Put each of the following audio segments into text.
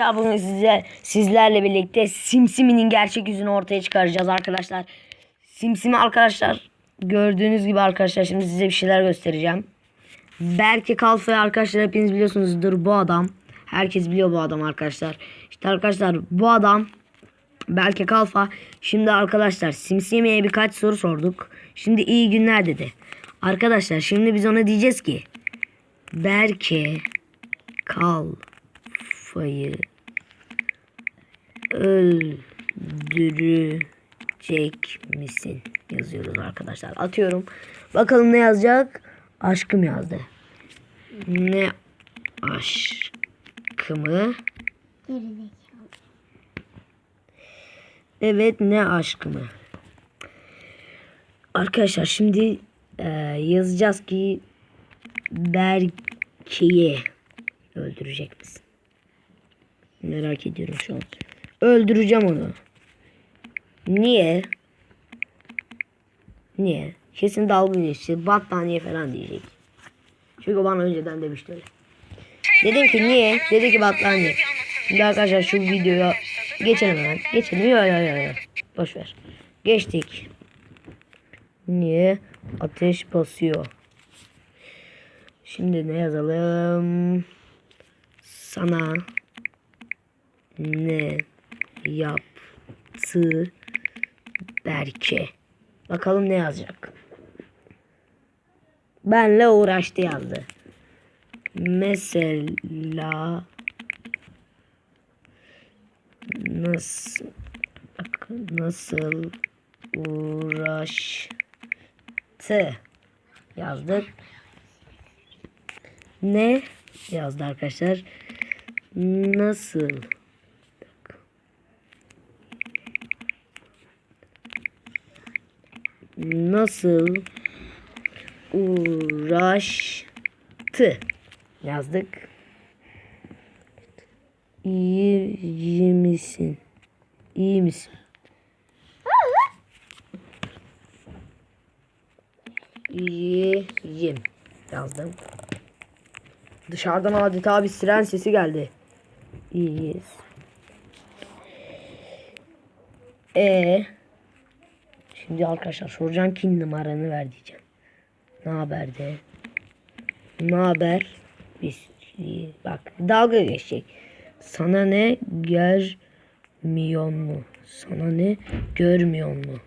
Ya bugün size sizlerle birlikte Simsimi'nin gerçek yüzünü ortaya çıkaracağız arkadaşlar. Simsimi arkadaşlar gördüğünüz gibi arkadaşlar şimdi size bir şeyler göstereceğim. Berke Kalfa'yı arkadaşlar hepiniz biliyorsunuzdur bu adam. Herkes biliyor bu adam arkadaşlar. İşte arkadaşlar bu adam Berke Kalfa. Şimdi arkadaşlar Simsimi'ye birkaç soru sorduk. Şimdi iyi günler dedi. Arkadaşlar şimdi biz ona diyeceğiz ki Berke Kalfa'yı öldürecek misin? Yazıyoruz arkadaşlar. Atıyorum. Bakalım ne yazacak? Aşkım yazdı. Ne aşkımı? Evet ne aşkımı? Arkadaşlar şimdi e, yazacağız ki Berke'yi öldürecek misin? Merak ediyorum şu an. Öldüreceğim onu. Niye? Niye? Kesin dalga geçti. Battaniye falan diyecek. Çünkü bana önceden demişti öyle. Dedim ki niye? Dedi ki battaniye. Şimdi arkadaşlar şu videoya geçelim hemen. Geçelim. Yok yok yok. Yo. Boş. Geçtik. Niye? Ateş basıyor. Şimdi ne yazalım? Sana ne yaptı Berke? Bakalım ne yazacak? Benle uğraştı yazdı. Mesela nasıl bak, nasıl uğraştı yazdık. Ne yazdı arkadaşlar? Nasıl? Nasıl uğraştı yazdık. İyi, iyi misin? İyi misin? İyiyim yazdım. Dışarıdan adeta bir siren sesi geldi. İyiyiz. E Şimdi arkadaşlar soracağım kim numaranı ver diyeceğim. Ne haber de? Ne haber? Biz. Bak dalga geçecek. Sana ne görmüyor mu? Sana ne görmüyor mu?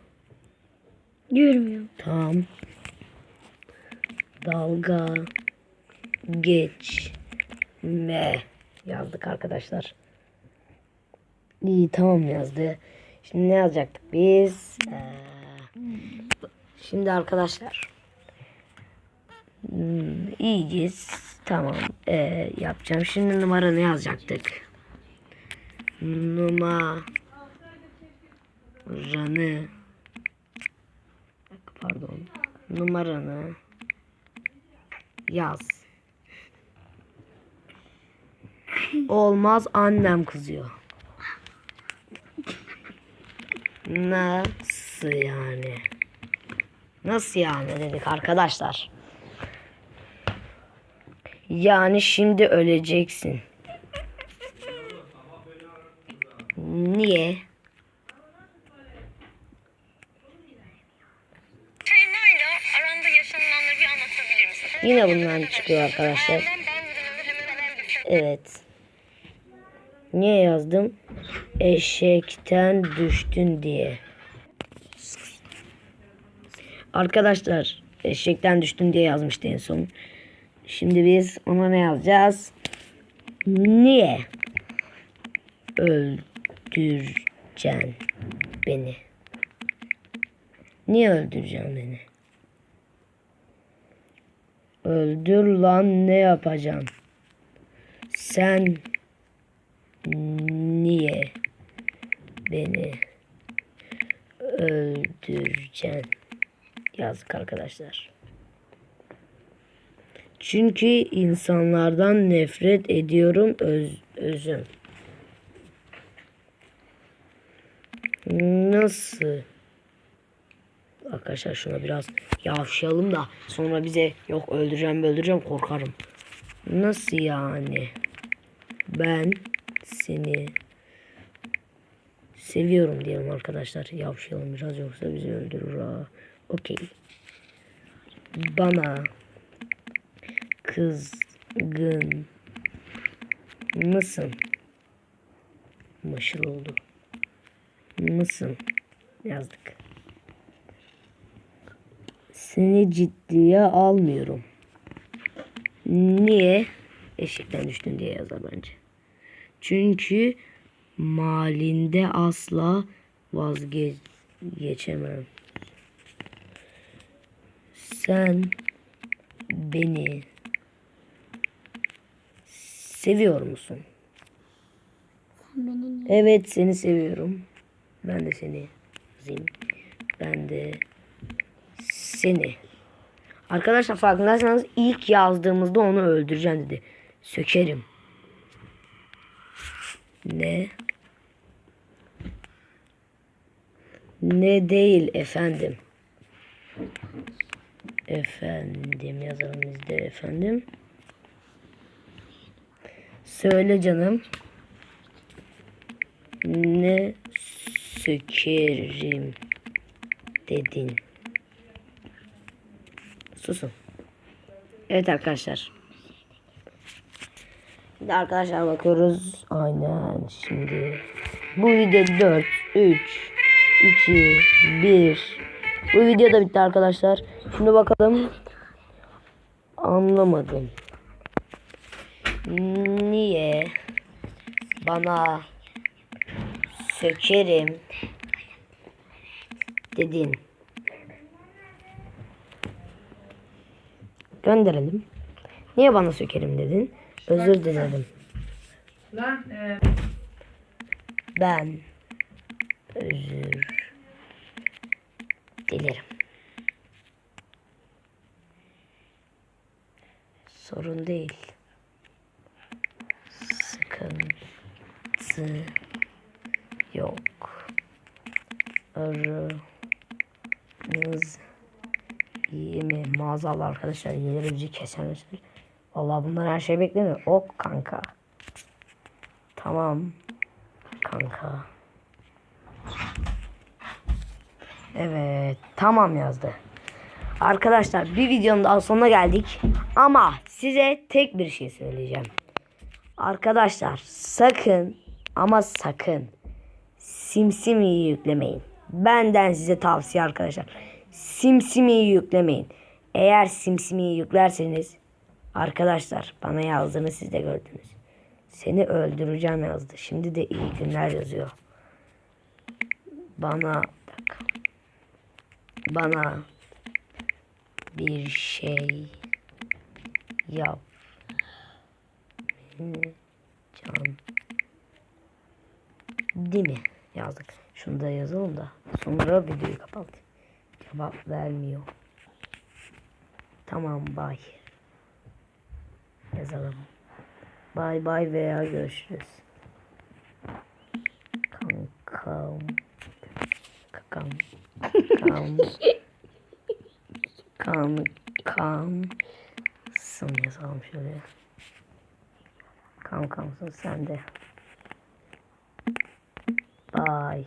Görmüyorum. Tamam. Dalga geçme yazdık arkadaşlar. İyi tamam yazdı. Şimdi ne yazacaktık biz? Ee, şimdi arkadaşlar. Hmm, iyiyiz. Tamam. Ee, yapacağım. Şimdi numaranı yazacaktık. Numaranı pardon numaranı yaz. Olmaz annem kızıyor. Nasıl yani? Nasıl yani dedik arkadaşlar. Yani şimdi öleceksin. Niye? Şeyma'yla aranda yaşanılanları bir anlatabilir misin? Yine bundan çıkıyor arkadaşlar. Evet. Niye yazdım? Eşekten düştün diye. Arkadaşlar eşekten düştün diye yazmıştı en son. Şimdi biz ona ne yazacağız? Niye öldüreceksin beni? Niye öldüreceksin beni? Öldür lan ne yapacaksın? Sen niye beni öldüreceksin? Yazık arkadaşlar. Çünkü insanlardan nefret ediyorum öz, özüm. Nasıl? Arkadaşlar şuna biraz yavşayalım da sonra bize yok öldüreceğim öldüreceğim korkarım. Nasıl yani? Ben seni seviyorum diyelim arkadaşlar. Yavşayalım biraz yoksa bizi öldürür ha. Okey. Bana kızgın mısın? Maşıl oldu. Mısın? Yazdık. Seni ciddiye almıyorum. Niye? Eşekten düştün diye yazar bence. Çünkü malinde asla vazgeçemem. Sen beni seviyor musun? Beni Evet seni seviyorum. Ben de seni yazayım. Ben de seni. Arkadaşlar farkındaysanız ilk yazdığımızda onu öldüreceğim dedi. Sökerim. Ne? Ne değil efendim. Efendim yazalım biz de efendim. Söyle canım. Ne sökerim dedin. Susun. Evet arkadaşlar. Şimdi arkadaşlar bakıyoruz. Aynen şimdi. Bu video 4, 3, 2, 1. Bu video da bitti arkadaşlar. Şimdi bakalım. Anlamadım. Niye bana sökerim dedin. Gönderelim. Niye bana sökerim dedin? Özür dilerim. Lan e, Ben özür dilerim. Sorun değil. Sıkıntı yok. Aranız iyi mi? Maazallah arkadaşlar iyileri bizi kesemezler. Vallahi bunlar her şey beklemiyor. Ok kanka. Tamam. Kanka. Evet. Tamam yazdı. Arkadaşlar bir videonun daha sonuna geldik. Ama size tek bir şey söyleyeceğim. Arkadaşlar sakın ama sakın Simsimi'yi yüklemeyin. Benden size tavsiye arkadaşlar. Simsimi'yi yüklemeyin. Eğer Simsimi'yi yüklerseniz arkadaşlar bana yazdığını siz de gördünüz. Seni öldüreceğim yazdı. Şimdi de iyi günler yazıyor. Bana. Bana bir şey yap. Can. Değil mi? Yazdık. Şunu da yazalım da. Sonra videoyu kapat. Cevap vermiyor. Tamam bay. Yazalım. Bay bay veya görüşürüz. Kankam. Kakam. Kam. Kam. Kam. Sın yazalım şöyle. Kankamsın sen de. Bye.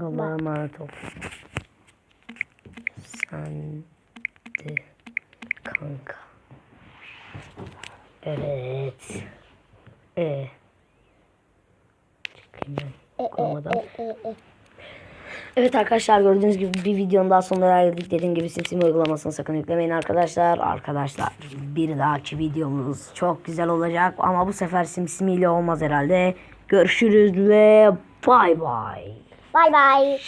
Allah'a emanet ol. Sen de kanka. Evet. E. Çıkayım ben. Koymadan. Evet arkadaşlar gördüğünüz gibi bir videonun daha sonuna geldik. Dediğim gibi simsim uygulamasını sakın yüklemeyin arkadaşlar. Arkadaşlar bir dahaki videomuz çok güzel olacak. Ama bu sefer simsimiyle olmaz herhalde. Görüşürüz ve bay bay. Bay bay.